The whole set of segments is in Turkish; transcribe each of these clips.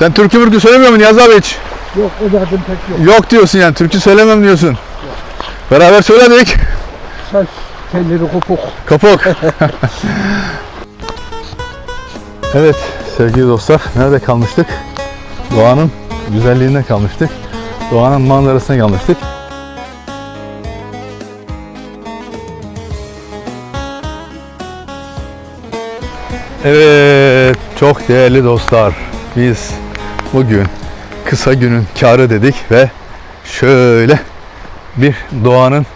Sen türkü mürkü söylemiyor musun Niyazi abi hiç? Yok o derdim pek yok. Yok diyorsun yani. Türkü söylemem diyorsun. Beraber söyledik. Saç telleri kopuk. Kapok. evet sevgili dostlar nerede kalmıştık? Doğanın güzelliğinde kalmıştık. Doğanın manzarasına kalmıştık. Evet çok değerli dostlar biz bugün kısa günün karı dedik ve şöyle bir doğanın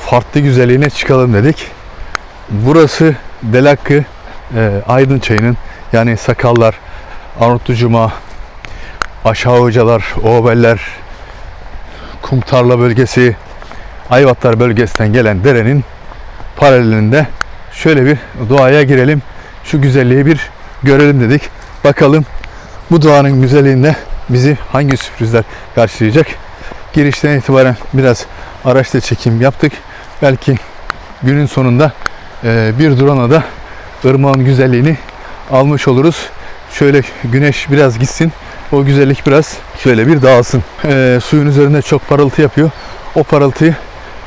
farklı güzelliğine çıkalım dedik. Burası Delakkı e, Aydın Çayı'nın yani Sakallar, Arnavutlu Cuma, Aşağı Hocalar, Oğbeller, Kumtarla bölgesi, Ayvatlar bölgesinden gelen derenin paralelinde şöyle bir doğaya girelim. Şu güzelliği bir görelim dedik. Bakalım bu doğanın güzelliğinde bizi hangi sürprizler karşılayacak? Girişten itibaren biraz araçla çekim yaptık. Belki günün sonunda e, bir drone'a da ırmağın güzelliğini almış oluruz. Şöyle güneş biraz gitsin. O güzellik biraz şöyle bir dağılsın. E, suyun üzerinde çok parıltı yapıyor. O parıltıyı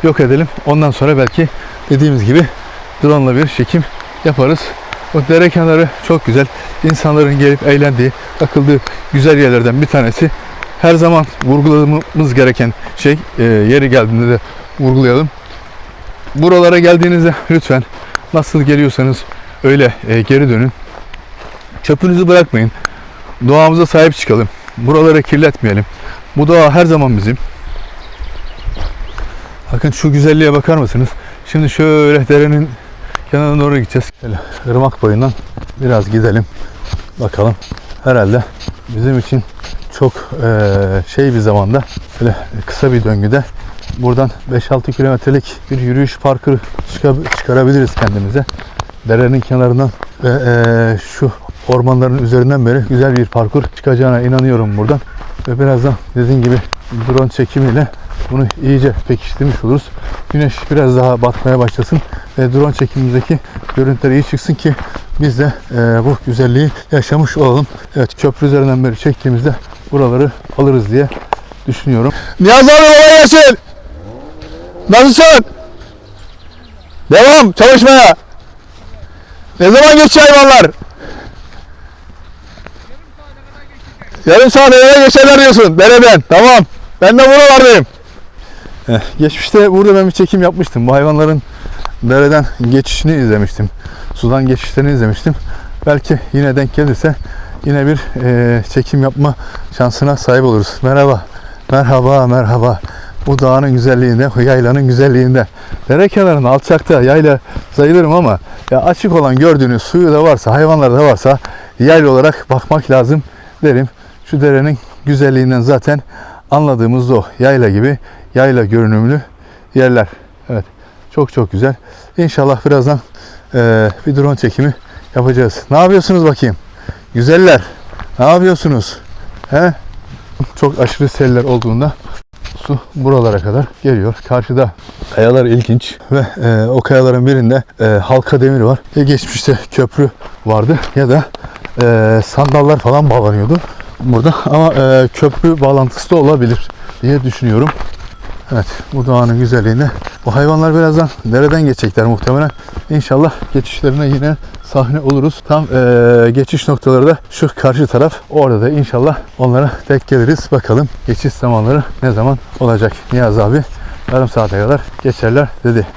yok edelim. Ondan sonra belki dediğimiz gibi drone'la bir çekim yaparız. O dere kenarı çok güzel. İnsanların gelip eğlendiği, takıldığı güzel yerlerden bir tanesi. Her zaman vurgulamamız gereken şey, e, yeri geldiğinde de vurgulayalım. Buralara geldiğinizde lütfen nasıl geliyorsanız öyle e, geri dönün. Çöpünüzü bırakmayın. Doğamıza sahip çıkalım. Buraları kirletmeyelim. Bu doğa her zaman bizim. Bakın şu güzelliğe bakar mısınız? Şimdi şöyle derenin kenarına doğru gideceğiz. Şöyle ırmak boyundan biraz gidelim. Bakalım. Herhalde bizim için çok eee, şey bir zamanda böyle kısa bir döngüde buradan 5-6 kilometrelik bir yürüyüş parkı çıka- çıkarabiliriz kendimize. Derenin kenarından ve eee, şu ormanların üzerinden beri güzel bir parkur çıkacağına inanıyorum buradan. Ve birazdan dediğim gibi drone çekimiyle bunu iyice pekiştirmiş oluruz. Güneş biraz daha batmaya başlasın ve drone çekimimizdeki görüntüler iyi çıksın ki biz de eee, bu güzelliği yaşamış olalım. Evet köprü üzerinden beri çektiğimizde buraları alırız diye düşünüyorum. Niyazi abi kolay gelsin. Nasılsın? Devam çalışmaya. Ne zaman geçiyor hayvanlar? Yarım saat eve geçerler diyorsun. Dereden. Tamam. Ben de buralardayım. Eh, geçmişte burada ben bir çekim yapmıştım. Bu hayvanların dereden geçişini izlemiştim. Sudan geçişlerini izlemiştim. Belki yine denk gelirse yine bir eh, çekim yapma şansına sahip oluruz. Merhaba. Merhaba, merhaba. Bu dağın güzelliğinde, bu yaylanın güzelliğinde. Dere kenarında alçakta yayla sayılırım ama ya açık olan gördüğünüz suyu da varsa, hayvanlar da varsa yayla olarak bakmak lazım derim. Şu derenin güzelliğinden zaten anladığımız o. Yayla gibi, yayla görünümlü yerler. Evet, çok çok güzel. İnşallah birazdan eee, bir drone çekimi yapacağız. Ne yapıyorsunuz bakayım? Güzeller. Ne yapıyorsunuz? He? Çok aşırı seller olduğunda su buralara kadar geliyor. Karşıda kayalar ilginç ve e, o kayaların birinde e, halka demir var. Ya geçmişte köprü vardı ya da e, sandallar falan bağlanıyordu burada ama e, köprü bağlantısı da olabilir diye düşünüyorum. Evet bu doğanın güzelliğinde bu hayvanlar birazdan dereden geçecekler muhtemelen. İnşallah geçişlerine yine sahne oluruz. Tam e, geçiş noktaları da şu karşı taraf. Orada da inşallah onlara tek geliriz. Bakalım geçiş zamanları ne zaman olacak. Niyaz abi yarım saate kadar geçerler dedi.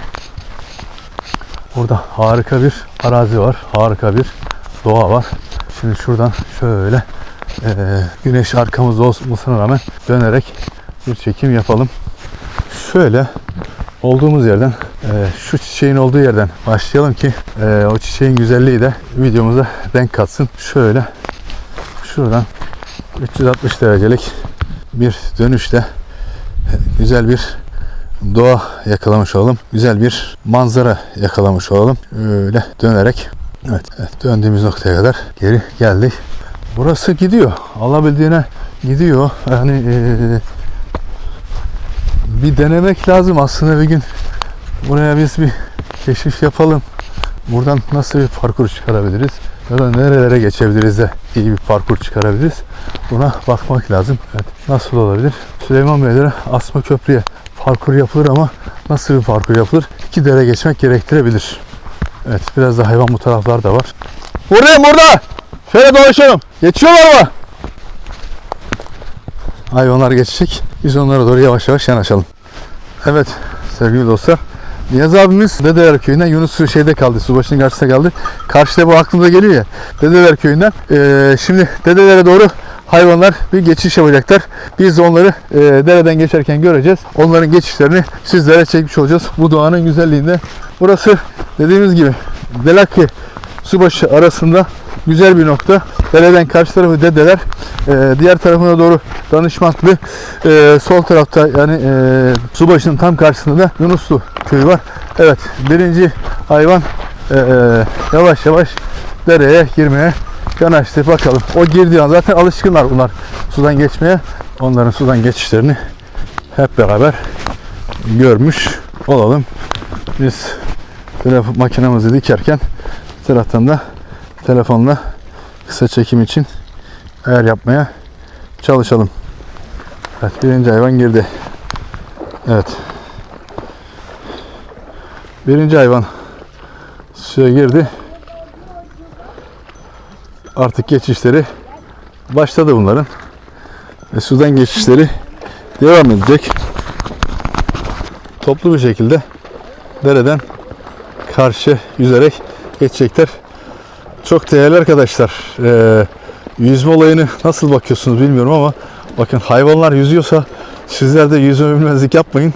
Burada harika bir arazi var. Harika bir doğa var. Şimdi şuradan şöyle e, güneş arkamızda olmasına rağmen dönerek bir çekim yapalım. Şöyle olduğumuz yerden e, şu çiçeğin olduğu yerden başlayalım ki e, o çiçeğin güzelliği de videomuza denk katsın. Şöyle şuradan 360 derecelik bir dönüşle e, güzel bir doğa yakalamış olalım. Güzel bir manzara yakalamış olalım. Öyle dönerek evet, evet döndüğümüz noktaya kadar geri geldik. Burası gidiyor. Alabildiğine gidiyor. Yani eee, bir denemek lazım aslında bir gün. Buraya biz bir keşif yapalım. Buradan nasıl bir parkur çıkarabiliriz? ya da nerelere geçebiliriz de iyi bir parkur çıkarabiliriz. Buna bakmak lazım. Evet, nasıl olabilir? Süleyman Beylere Asma Köprü'ye parkur yapılır ama nasıl bir parkur yapılır? İki dere geçmek gerektirebilir. Evet biraz da hayvan bu taraflarda var. Buradayım burada. Şöyle dolaşalım. Geçiyorlar mı? Hayvanlar geçecek. Biz onlara doğru yavaş yavaş yanaşalım. Evet sevgili dostlar. Niyaz abimiz Dedeler Köyü'nden Yunus şeyde kaldı. Subaşı'nın karşısında kaldı. Karşıda bu aklımda geliyor ya. Dedeler Köyü'nden. Ee, şimdi dedelere doğru hayvanlar bir geçiş yapacaklar. Biz de onları e, dereden geçerken göreceğiz. Onların geçişlerini sizlere çekmiş olacağız. Bu doğanın güzelliğinde. Burası dediğimiz gibi Delaki Subaşı arasında güzel bir nokta. Dereden karşı tarafı dedeler. Ee, diğer tarafına doğru danışmaklı. Ee, sol tarafta yani e, Subaşı'nın tam karşısında da Yunuslu köyü var. Evet birinci hayvan e, e, yavaş yavaş dereye girmeye yanaştı. Bakalım. O girdiği an zaten alışkınlar bunlar sudan geçmeye. Onların sudan geçişlerini hep beraber görmüş olalım. Biz telefon makinemizi dikerken taraftan da telefonla kısa çekim için ayar yapmaya çalışalım. Evet birinci hayvan girdi. Evet. Birinci hayvan suya girdi. Artık geçişleri başladı bunların. Ve sudan geçişleri devam edecek. Toplu bir şekilde dereden karşı yüzerek geçecekler. Çok değerli arkadaşlar. Ee, yüzme olayını nasıl bakıyorsunuz bilmiyorum ama bakın hayvanlar yüzüyorsa sizler de yüzme bilmezlik yapmayın.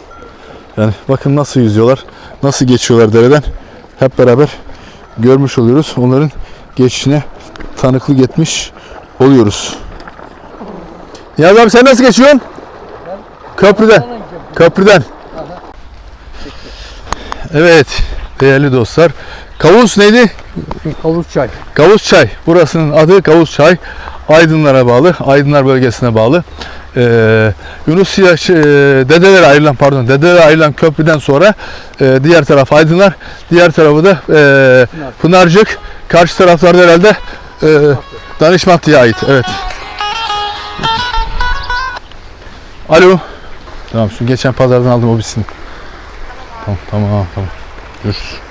Yani bakın nasıl yüzüyorlar, nasıl geçiyorlar dereden. Hep beraber görmüş oluyoruz. Onların geçişine tanıklık etmiş oluyoruz. Ya abi sen nasıl geçiyorsun? Köprüden. Köprüden. Evet değerli dostlar. Kavus neydi? Kavus çay. Kavus Çay. Burasının adı Kavus Çay. Aydınlara bağlı. Aydınlar bölgesine bağlı. Ee, Yunus Yaş, e, Dedeler ayrılan pardon Dedeler ayrılan köprüden sonra e, diğer taraf Aydınlar, diğer tarafı da e, Pınarcık. Karşı taraflarda herhalde e, Danışmantı'ya ait. Evet. Alo. Tamam şu geçen pazardan aldım o bitsin. Tamam tamam tamam. Görüşürüz.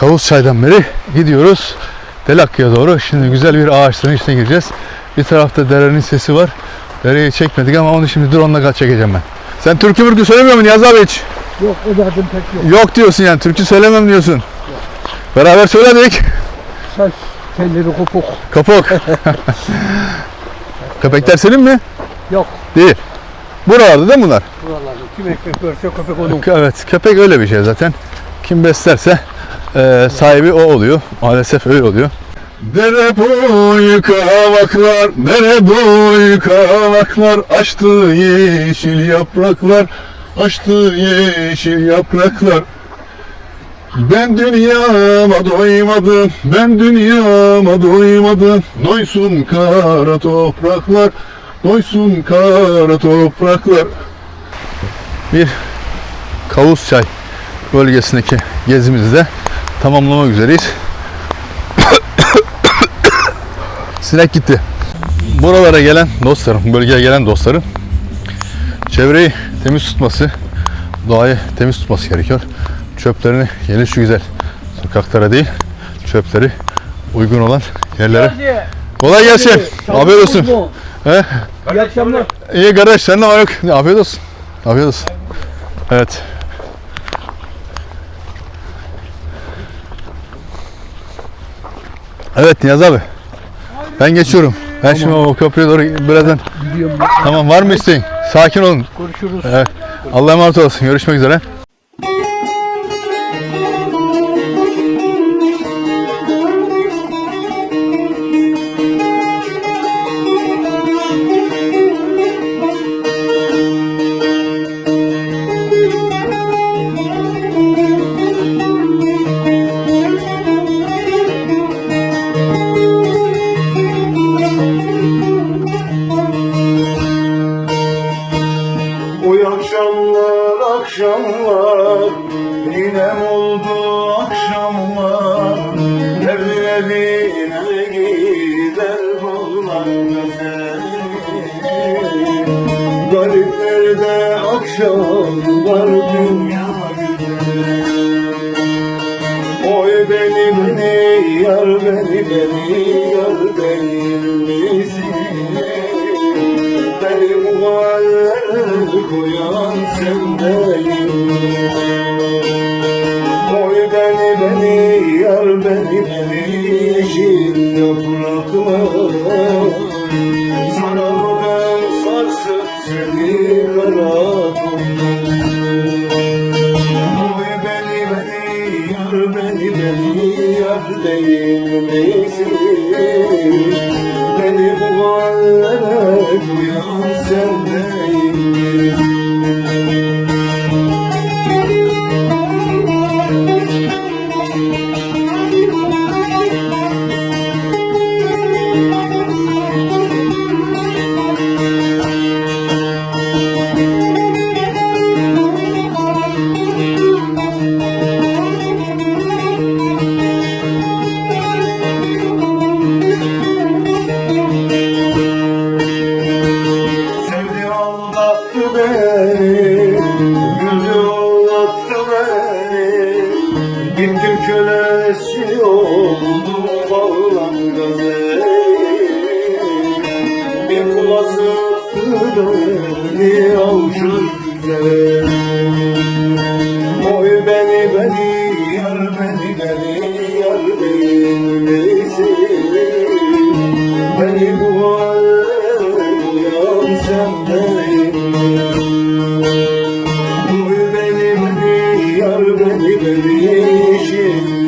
Kavus Çay'dan beri gidiyoruz. Delakya'ya doğru. Şimdi güzel bir ağaçların içine gireceğiz. Bir tarafta derenin sesi var. Dereyi çekmedik ama onu şimdi drone'la kaç çekeceğim ben. Sen türkü mürkü söylemiyor musun Yaz abi hiç? Yok o derdim pek yok. Yok diyorsun yani. Türkü söylemem diyorsun. Beraber söyledik. Ses telleri kopuk. Kapok. Köpekler senin mi? Yok. Değil. Buralarda değil mi bunlar? Buralarda kim ekmek görse köpek onun. Evet. Köpek öyle bir şey zaten. Kim beslerse e, sahibi o oluyor. Maalesef öyle oluyor. Dere boyu kavaklar, dere boyu kavaklar, açtı yeşil yapraklar, açtı yeşil yapraklar. Ben dünyama doymadım, ben dünyama doymadım, doysun kara topraklar, doysun kara topraklar. Bir Kavus Çay bölgesindeki gezimizde tamamlamak üzereyiz. Sinek gitti. Buralara gelen dostlarım, bölgeye gelen dostlarım çevreyi temiz tutması, doğayı temiz tutması gerekiyor. Çöplerini yeni şu güzel sokaklara değil, çöpleri uygun olan yerlere. Kolay gelsin. Afiyet olsun. He? İyi akşamlar. İyi kardeş sen de var yok. Afiyet olsun. Afiyet olsun. Evet. Evet Niyaz abi. Ben geçiyorum. Ben şimdi o köprüye doğru birazdan. Tamam var mı isteğin? Sakin olun. Görüşürüz. Evet. Allah'a emanet olsun. Görüşmek üzere. Bağlar güzel. Gariplerde akşamlar dünya güzel. Oy beni beni yar beni beni yar benim misin Beni bu hallere koyan sen değil misin Beni bu hallere koyan sen beni avşar güzel Oy beni beni yar beni beni yar bilmesin Beni bu hallere uyan sen değil Oy beni beni yar beni beni yeşil